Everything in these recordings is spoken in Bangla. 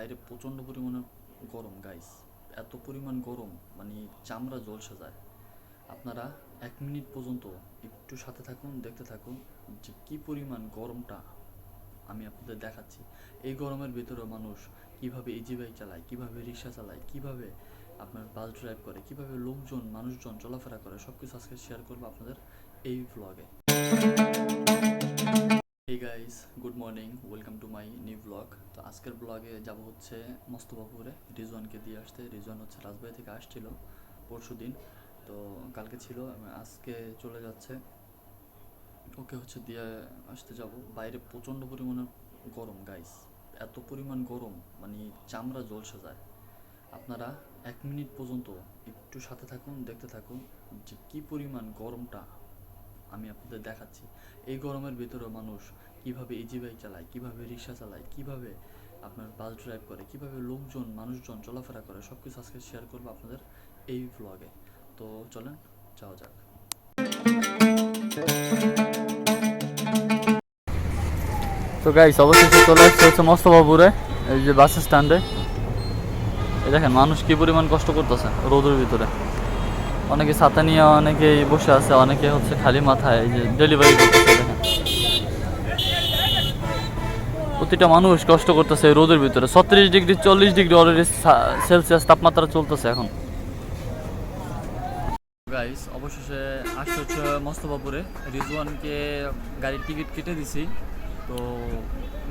বাইরে প্রচণ্ড পরিমাণে গরম গাইস এত পরিমাণ গরম মানে চামড়া জলসে যায় আপনারা এক মিনিট পর্যন্ত একটু সাথে থাকুন, দেখতে থাকুন যে কি পরিমাণ গরমটা আমি আপনাদের দেখাচ্ছি। এই গরমের ভিতরে মানুষ কীভাবে ইজি বাইক চালায়, কীভাবে রিক্সা চালায়, কীভাবে আপনার বাস ড্রাইভ করে, কীভাবে লোকজন, মানুষজন চলাফেরা করে সব কিছু আজকে শেয়ার করব আপনাদের এই ভ্লগে hey guys good morning welcome to my new blog তো আজকের ব্লগে যাব হচ্ছে মস্তবাপুরে রিজওয়ানকে দিয়ে আসতে। রিজওয়ান হচ্ছে রাজবাড়ি থেকে আসছিল পরশু দিন তো কালকে ছিল আজকে চলে যাচ্ছে। ওকে হচ্ছে দিয়ে আসতে যাব। বাইরে প্রচণ্ড পরিমাণে গরম গাইস এত পরিমাণ গরম মানে চামড়া জলসে যায়। আপনারা এক মিনিট পর্যন্ত একটু সাথে থাকুন, দেখতে থাকুন যে কি পরিমাণ গরমটা আমি আপনাদের দেখাচ্ছি। এই গরমের ভিতরে মানুষ কীভাবে ইজি বাইক চালায়, কীভাবে রিক্সা চালায়, কীভাবে আপনার বাস ড্রাইভ করে, কীভাবে লোকজন, মানুষজন চলাফেরা করে সব কিছু আজকে শেয়ার করব আপনাদের এই ভ্লগে তো চলেন, যাওয়া যাক। তো গাইস অবশেষে চলে আসছে হচ্ছে মস্তবাবুরে এই যে বাস স্ট্যান্ডে এই দেখেন, মানুষ কি পরিমাণ কষ্ট করতেছে রোদের ভিতরে। অনেকে ছাতা নিয়ে, অনেকেই বসে আছে, অনেকে হচ্ছে খালি মাথায় এই যে ডেলিভারি করতেছে দেখেন প্রতিটা মানুষ কষ্ট করতেছে রোদের ভিতরে। ছত্রিশ ডিগ্রি, চল্লিশ ডিগ্রি অলরেডি সেলসিয়াস তাপমাত্রা চলতেছে এখন। গাইস অবশেষে আসতে হচ্ছে মস্তবাপুরে। রিজওয়ানকে গাড়ির টিকিট কেটে দিছি। তো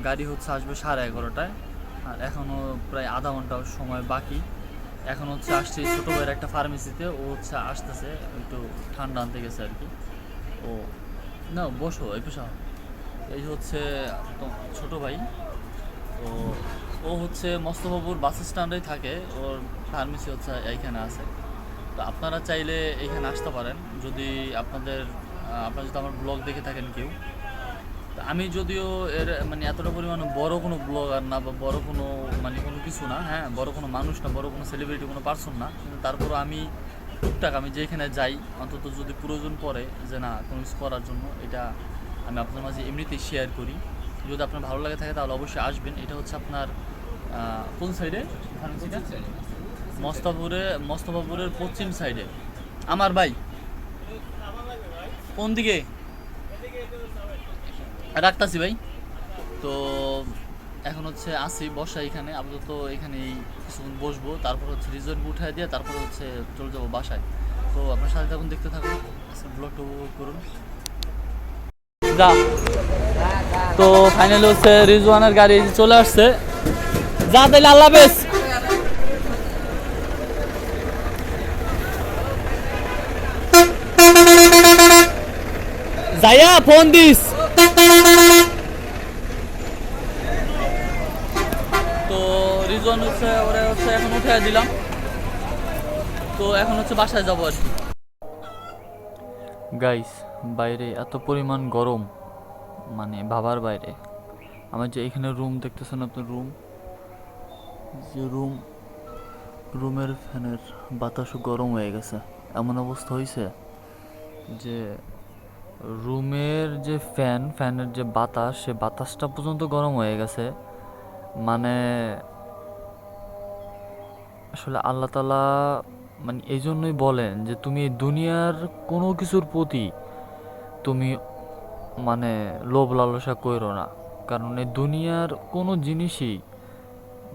গাড়ি হচ্ছে আসবে সাড়ে এগারোটায়। আর এখনও প্রায় আধা ঘণ্টা সময় বাকি। এখন হচ্ছে আসছে ছোটো ভাইয়ের একটা ফার্মেসিতে ও হচ্ছে আসতেছে, একটু ঠান্ডা আনতে গেছে আর কি। ও না, বসো, এই পেশা এই হচ্ছে ছোট ভাই। তো ও হচ্ছে মস্তবাবুর বাস স্ট্যান্ডেই থাকে, ওর ফার্মেসি হচ্ছে এইখানে আছে। তো আপনারা চাইলে এখানে আসতে পারেন, যদি আপনাদের আপনারা যদি আমার ব্লগ দেখে থাকেন কেউ। আমি যদিও এর মানে এতটা পরিমাণে বড় কোনো ব্লগার না, বা বড় কোনো মানে কোনো কিছু না হ্যাঁ বড় কোনো মানুষ না, বড় কোনো সেলিব্রিটি কোনো পার্সন না, কিন্তু তারপরও আমি টুকটাক আমি যেখানে যাই, অন্তত যদি প্রয়োজন পড়ে যে না কোনো কিছু করার জন্য, এটা আমি আপনার মাঝে এমনিতেই শেয়ার করি। যদি আপনার ভালো লাগে থাকে তাহলে অবশ্যই আসবেন। এটা হচ্ছে আপনার কোন সাইডে মস্তাপুরে মস্তফাপুরের পশ্চিম সাইডে আমার ভাই। কোন দিকে? রাখতাছি ভাই। তো এখন হচ্ছে আসি বসা এখানে। আপাতত এখানেই কিছুক্ষণ বসবো। তারপর হচ্ছে রিজর্ট উঠায় দিয়ে তারপর হচ্ছে চলে যাব বাসায়। তো আপনার সাথে থাকুন দেখতে থাকুন। ব্লগটা উপভোগ করুন। যা তো ফাইনালি হচ্ছে রিজওয়ানের গাড়ি চলে আসছে। যা তাইলে আল্লাহ হাফেজ। যাইয়া ফোন দিস। তো রিজন হচ্ছে, ওরা হচ্ছে এখন উঠে দিলাম। তো এখন হচ্ছে বাসায় যাব আর কি। গাইস বাইরে, এত পরিমাণ গরম মানে বাবার বাইরে। আমার যে এখানে রুম দেখতেছেন আপনার রুম যে রুম রুমের ফ্যানের বাতাসও গরম হয়ে গেছে। এমন অবস্থা হয়েছে যে রুমের যে ফ্যান, ফ্যানের যে বাতাস, সে বাতাসটা পর্যন্ত গরম হয়ে গেছে। মানে আসলে আল্লাহ তালা মানে এই জন্যই বলেন যে তুমি দুনিয়ার কোনো কিছুর প্রতি তুমি মানে লোভ লালসা করো না। কারণ এই দুনিয়ার কোনো জিনিসই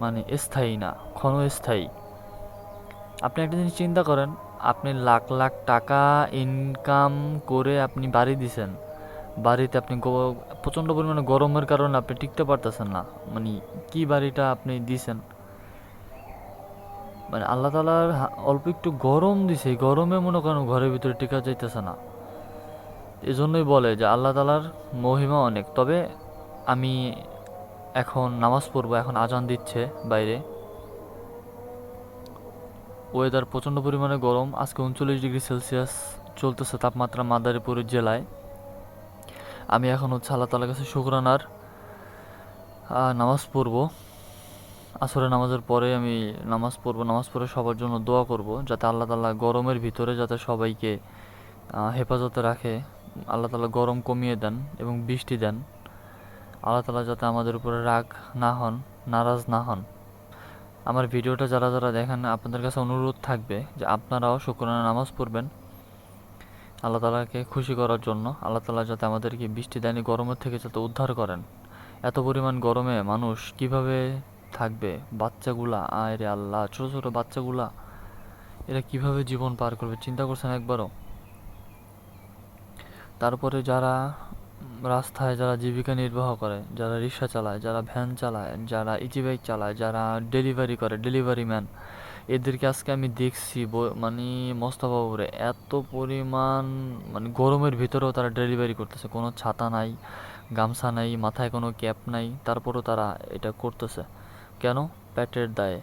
মানে স্থায়ী না, ক্ষণস্থায়ী। আপনি একটা জিনিস চিন্তা করেন, আপনি লাখ লাখ টাকা ইনকাম করে আপনি বাড়ি দিছেন। বাড়িতে আপনি প্রচণ্ড পরিমাণে গরমের কারণে আপনি টিকতে পারতেছেন না। মানে কি বাড়িটা আপনি দিছেন? মানে আল্লাহ তালার অল্প একটু গরম দিছে গরমে মনে করেন ঘরের ভিতরে টিকা যাইতেছে না। এই জন্যই বলে যে আল্লাহ তালার মহিমা অনেক। তবে আমি এখন নামাজ পড়ব, এখন আজান দিচ্ছে বাইরে। ওয়েদার প্রচণ্ড পরিমাণে গরম, আজকে উনচল্লিশ ডিগ্রি সেলসিয়াস, চলতেছে তাপমাত্রা মাদারীপুর জেলায়। আমি এখন হচ্ছে আল্লাহ তালার কাছে শুক্রানার নামাজ পড়ব। আসরে নামাজের পরে আমি নামাজ পড়ব, নামাজ পড়ে সবার জন্য দোয়া করব, যাতে আল্লাহ তালা গরমের ভিতরে যাতে সবাইকে হেফাজতে রাখে। আল্লাহ তালা গরম কমিয়ে দেন এবং বৃষ্টি দেন। আল্লাহ তালা যাতে আমাদের উপরে রাগ না হন, নারাজ না হন। আমার ভিডিওটা যারা যারা দেখেন, আপনাদের কাছে অনুরোধ থাকবে যে আপনারাও শুক্রানা নামাজ পড়বেন আল্লাহ তালাকে খুশি করার জন্য। আল্লাহ তালা যাতে আমাদেরকে বৃষ্টি দেয়নি গরমের থেকে যাতে উদ্ধার করেন। এত পরিমাণ গরমে মানুষ কীভাবে থাকবে? বাচ্চাগুলা আয় রে আল্লাহ, ছোটো ছোটো বাচ্চাগুলা, এরা কীভাবে জীবন পার করবে? চিন্তা করছেন একবারও? তারপরে যারা রাস্তায় যারা জীবিকা নির্বাহ করে, যারা রিক্সা চালায়, যারা ভ্যান চালায়, যারা ইজি বাইক চালায়, যারা ডেলিভারি করে, ডেলিভারি ম্যান, এদেরকে আজকে আমি দেখছি মানে মস্তবাবুরে এত পরিমাণ মানে গরমের ভিতরেও তারা ডেলিভারি করতেছে। কোনো ছাতা নাই, গামছা নাই, মাথায় কোনো ক্যাপ নাই, তারপরও তারা এটা করতেছে। কেন? পেটের দায়ে।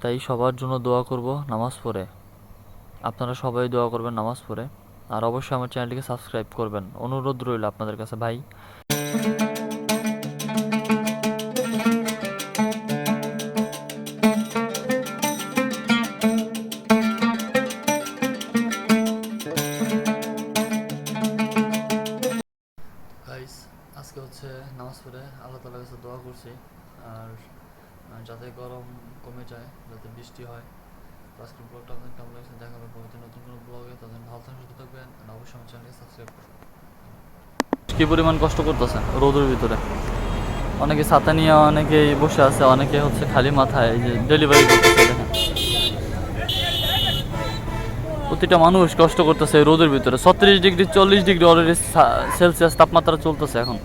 তাই সবার জন্য দোয়া করব নামাজ পড়ে। আপনারা সবাই দোয়া করবেন নামাজ পড়ে। আর অবশ্যই আমার চ্যানেলটিকে সাবস্ক্রাইব করবেন। অনুরোধ রইল আপনাদের কাছে, ভাই। আজকে হচ্ছে নামাজ পড়ে আল্লাহ তালার কাছে দোয়া করছি। আর যাতে গরম কমে যায়, যাতে বৃষ্টি হয় আজকের ব্লগটা আপনাদের কেমন লাগছে দেখা হবে পরবর্তী নতুন কোনো ব্লগে তাদের ভালো থাকবেন সুস্থ থাকবেন আর অবশ্যই আমার চ্যানেলকে সাবস্ক্রাইব করবেন। কি পরিমাণ কষ্ট করতেছে রোদের ভিতরে? অনেকে ছাতা নিয়ে অনেকে বসে আছে, অনেকে হচ্ছে খালি মাথায় যে ডেলিভারি করতেছে, দেখেন। প্রতিটা মানুষ কষ্ট করতেছে রোদের ভিতরে। ছত্রিশ ডিগ্রি, চল্লিশ ডিগ্রি অলরেডি সেলসিয়াস তাপমাত্রা চলতেছে এখন।